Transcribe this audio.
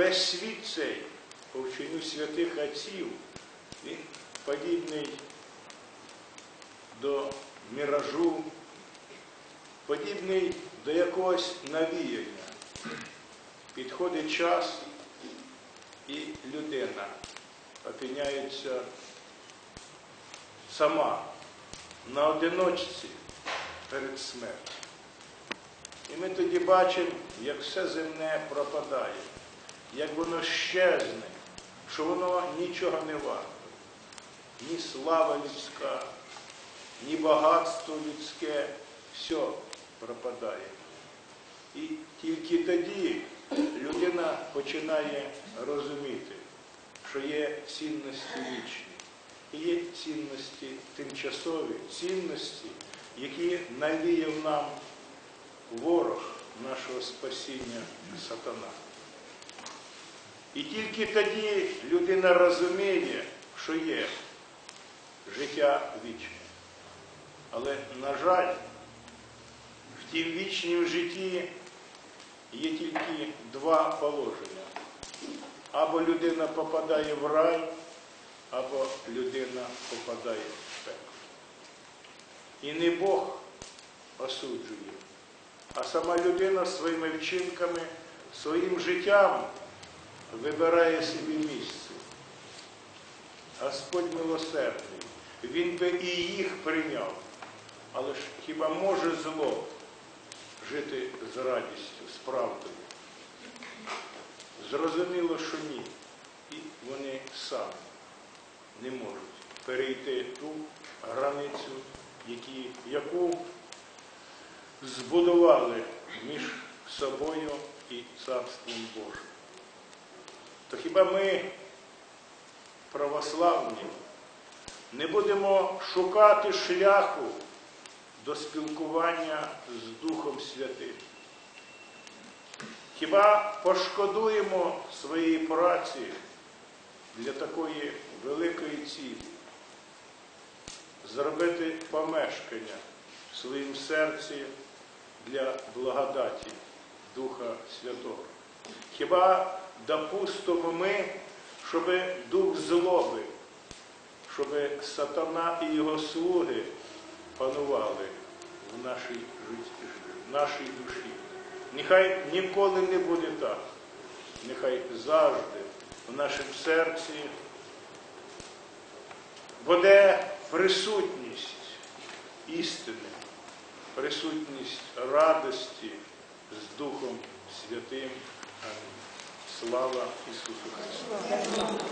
весь світ цей по вченню святих отців, він подібний до міражу, подібний до якогось навіяння. Підходить час, і людина опиняється сама на одиночці перед смертю. І ми тоді бачимо, як все земне пропадає, як воно щезне, що воно нічого не варто. Ні слава людська, ні багатство людське, все пропадає. І тільки тоді людина починає розуміти, що є цінності вічні, є цінності тимчасові, цінності, які навіяв нам ворог нашого спасіння сатана. І тільки тоді людина розуміє, що є життя вічне. Але, на жаль, в тім вічнім житті є тільки два положення. Або людина попадає в рай, або людина попадає в пекло. І не Бог осуджує, а сама людина своїми вчинками, своїм життям вибирає собі місце. Господь милосердний, Він би і їх прийняв. Але ж хіба може зло жити з радістю, з правдою? Зрозуміло, що ні. І вони самі не можуть перейти ту границю, які, яку збудували між собою і Царством Божим. Хіба ми, православні, не будемо шукати шляху до спілкування з Духом Святим? Хіба пошкодуємо своєї праці для такої великої цілі? Зробити помешкання в своїм серці для благодаті Духа Святого. Хіба допустимо ми, щоб дух злоби, щоб сатана і його слуги панували в нашій, житті, в нашій душі? Нехай ніколи не буде так. Нехай завжди в нашому серці буде присутність істини, присутність радості з Духом Святим. Амінь. Слава Ісусу Христу!